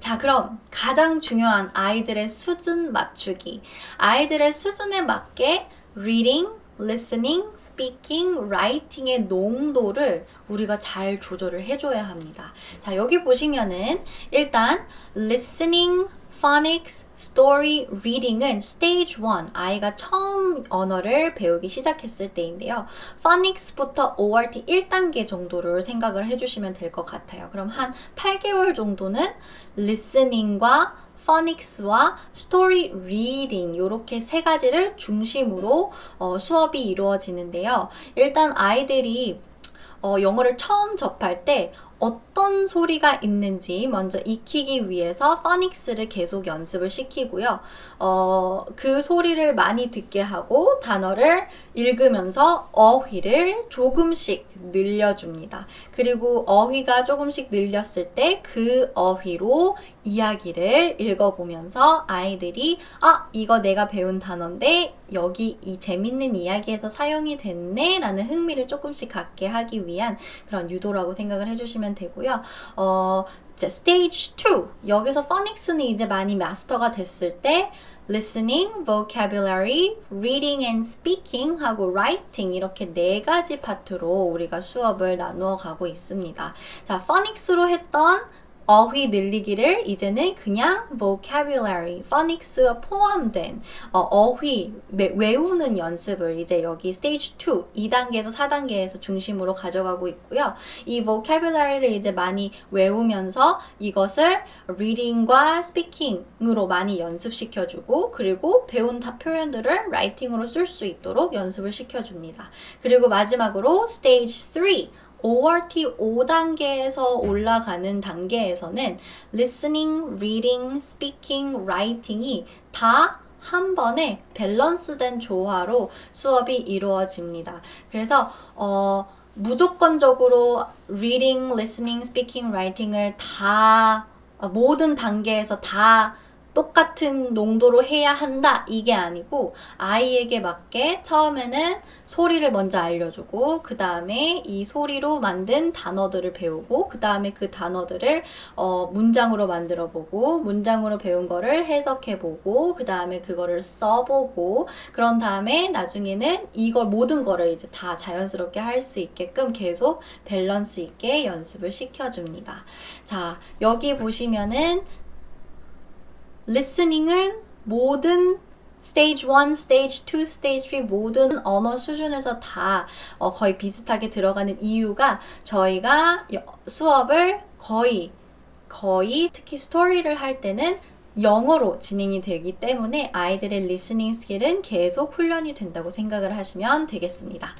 자, 그럼 가장 중요한 아이들의 수준 맞추기. 아이들의 수준에 맞게 reading, listening, speaking, writing의 농도를 우리가 잘 조절을 해줘야 합니다. 자, 여기 보시면은 일단 listening, phonics, story, reading은 stage 1, 아이가 처음 언어를 배우기 시작했을 때인데요. phonics부터 ORT 1단계 정도를 생각을 해주시면 될 것 같아요. 그럼 한 8개월 정도는 listening과 phonics와 story reading 이렇게 세 가지를 중심으로 어, 수업이 이루어지는데요. 일단 아이들이 어, 영어를 처음 접할 때 어떤 소리가 있는지 먼저 익히기 위해서 phonics를 계속 연습을 시키고요. 어, 그 소리를 많이 듣게 하고 단어를 읽으면서 어휘를 조금씩 늘려줍니다. 그리고 어휘가 조금씩 늘렸을 때 그 어휘로 이야기를 읽어보면서 아이들이 아, 이거 내가 배운 단어인데 여기 이 재밌는 이야기에서 사용이 됐네 라는 흥미를 조금씩 갖게 하기 위한 그런 유도라고 생각을 해주시면 되고요. 어, 이제 스테이지 2 여기서 phonics는 이제 많이 마스터가 됐을 때 listening, vocabulary, reading and speaking 하고 writing 이렇게 네 가지 파트로 우리가 수업을 나누어 가고 있습니다. 자, phonics로 했던 어휘 늘리기를 이제는 그냥 vocabulary, phonics가 포함된 어, 휘 외우는 연습을 이제 여기 stage 2, 2단계에서 4단계에서 중심으로 가져가고 있고요. 이 vocabulary를 이제 많이 외우면서 이것을 reading과 speaking으로 많이 연습시켜주고 그리고 배운 다 표현들을 writing으로 쓸 수 있도록 연습을 시켜줍니다. 그리고 마지막으로 stage 3, ORT 5단계에서 올라가는 단계에서는 listening, reading, speaking, writing이 다 한 번에 밸런스된 조화로 수업이 이루어집니다. 그래서 어, 무조건적으로 reading, listening, speaking, writing을 다 어, 모든 단계에서 다 똑같은 농도로 해야 한다 이게 아니고 아이에게 맞게 처음에는 소리를 먼저 알려주고 그 다음에 이 소리로 만든 단어들을 배우고 그 다음에 그 단어들을 어, 문장으로 만들어 보고 문장으로 배운 거를 해석해 보고 그 다음에 그거를 써보고 그런 다음에 나중에는 이걸 모든 거를 이제 다 자연스럽게 할 수 있게끔 계속 밸런스 있게 연습을 시켜줍니다. 자 여기 보시면은 listening은 모든 stage 1, stage 2, stage 3 모든 언어 수준에서 다 어, 거의 비슷하게 들어가는 이유가 저희가 여- 수업을 거의 거의 특히 스토리를 할 때는 영어로 진행이 되기 때문에 아이들의 리스닝 스킬은 계속 훈련이 된다고 생각을 하시면 되겠습니다.